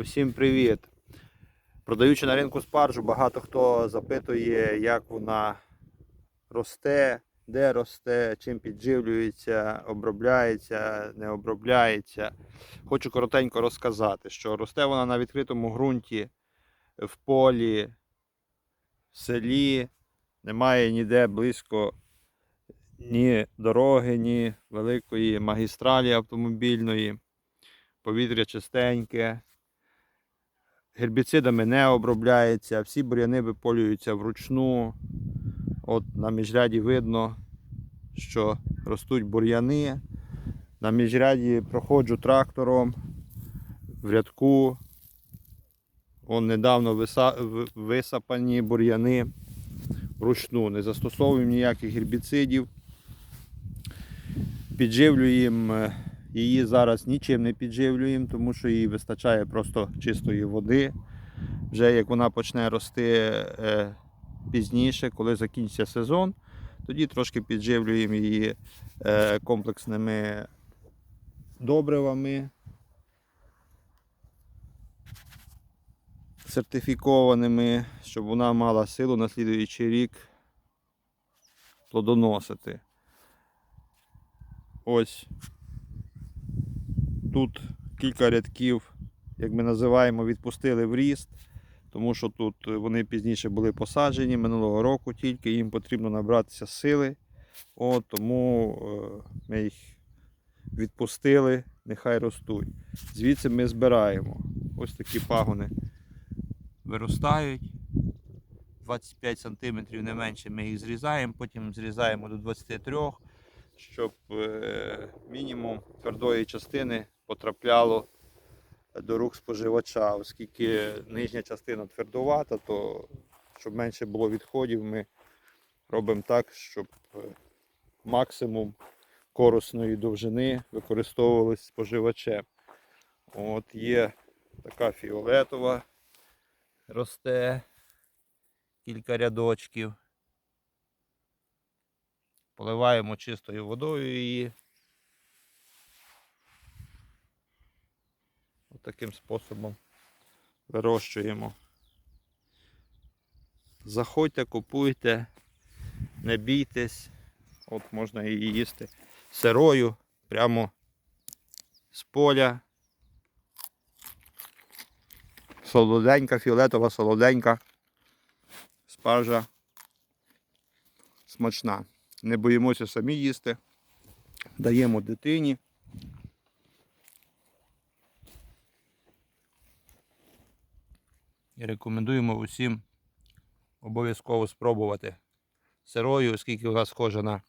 Усім привіт! Продаючи на ринку спаржу, багато хто запитує, як вона росте, де росте, чим підживлюється, обробляється, не обробляється. Хочу коротенько розказати, що росте вона на відкритому ґрунті, в полі, в селі. Немає ніде близько ні дороги, ні великої магістралі автомобільної. Повітря чистеньке, гербіцидами не обробляється, всі бур'яни виполюються вручну. От на міжряді видно, що ростуть бур'яни. На міжряді проходжу трактором в рядку. Вон недавно висапані бур'яни вручну. Не застосовуємо ніяких гербіцидів. Підживлюємо е, її зараз нічим не підживлюємо, тому що їй вистачає просто чистої води. Вже як вона почне рости е, пізніше, коли закінчиться сезон, тоді трошки підживлюємо її е, комплексними добривами, сертифікованими, щоб вона мала силу на слідуючий рік плодоносити. Ось тут кілька рядків, як ми називаємо, відпустили в ріст, тому що тут вони пізніше були посаджені минулого року тільки, їм потрібно набратися сили. От, тому е, ми їх відпустили, нехай ростуть. Звідси ми збираємо. Ось такі пагони виростають. 25 см не менше ми їх зрізаємо, потім зрізаємо до 23 щоб е, мінімум твердої частини потрапляло до рук споживача, оскільки нижня частина твердувата, то щоб менше було відходів, ми робимо так, щоб е, максимум корисної довжини використовувалось споживачем. От є така фіолетова росте кілька рядочків. Поливаємо чистою водою її. Таким способом вирощуємо. Заходьте, купуйте, не бійтесь. От можна її їсти сирою, прямо з поля. Солоденька, фіолетова, солоденька. Спаржа смачна. Не боїмося самі їсти. Даємо дитині. І рекомендуємо усім обов'язково спробувати сирою, оскільки вона схожа на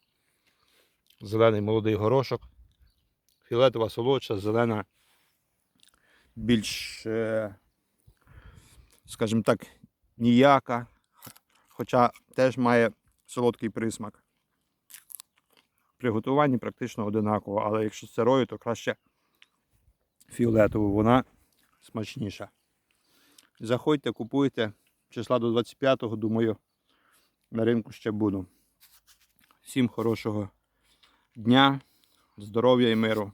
зелений молодий горошок. Фіолетова солодша, зелена більш, е, скажімо так, ніяка, хоча теж має солодкий присмак. При готуванні практично одинаково, але якщо сирою, то краще фіолетову, вона смачніша. Заходьте, купуйте. Числа до 25-го, думаю, на ринку ще буду. Всім хорошого дня, здоров'я і миру.